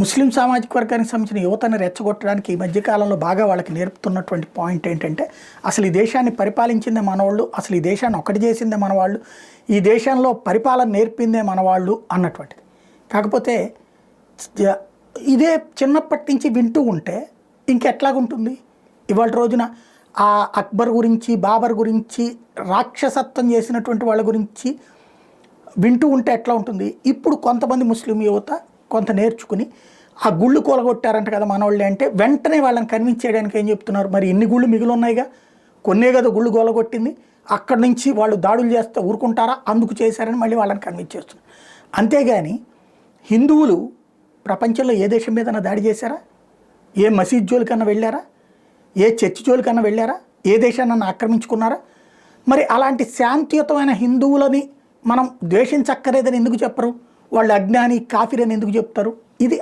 ముస్లిం సామాజిక వర్గానికి సంబంధించిన యువతను రెచ్చగొట్టడానికి ఈ మధ్యకాలంలో బాగా వాళ్ళకి నేర్పుతున్నటువంటి పాయింట్ ఏంటంటే అసలు ఈ దేశాన్ని పరిపాలించిందే మనవాళ్ళు అసలు ఈ దేశాన్ని ఒకటి చేసిందే మనవాళ్ళు ఈ దేశంలో పరిపాలన నేర్పిందే మనవాళ్ళు అన్నటువంటిది. కాకపోతే ఇదే చిన్నప్పటి నుంచి వింటూ ఉంటే ఇంకెట్లాగుంటుంది? ఇవాళ రోజున ఆ అక్బర్ గురించి బాబర్ గురించి రాక్షసత్వం చేసినటువంటి వాళ్ళ గురించి వింటూ ఉంటే ఎట్లా ఉంటుంది? ఇప్పుడు కొంతమంది ముస్లిం యువత కొంత నేర్చుకుని ఆ గుళ్ళు కూలగొట్టారంట కదా మనవాళ్ళే అంటే వెంటనే వాళ్ళని కన్విన్స్ చేయడానికి ఏం చెప్తున్నారు? మరి ఎన్ని గుళ్ళు మిగిలి ఉన్నాయిగా కొన్నే కదా గుళ్ళు కూలగొట్టింది అక్కడి నుంచి వాళ్ళు దాడులు చేస్తే ఊరుకుంటారా? అందుకు చేశారని మళ్ళీ వాళ్ళని కన్విన్స్ చేస్తున్నారు. అంతేగాని హిందువులు ప్రపంచంలో ఏ దేశం మీదన్నా దాడి చేశారా? ఏ మసీద్ జోలికన్నా వెళ్ళారా? ఏ చర్చి జోలికన్నా వెళ్ళారా? ఏ దేశాన్ని ఆక్రమించుకున్నారా? మరి అలాంటి శాంతియుతమైన హిందువులని మనం ద్వేషించక్కర్లేదని ఎందుకు చెప్పరు? వాళ్ళు అజ్ఞాని కాఫీరని ఎందుకు చెప్తారు? ఇది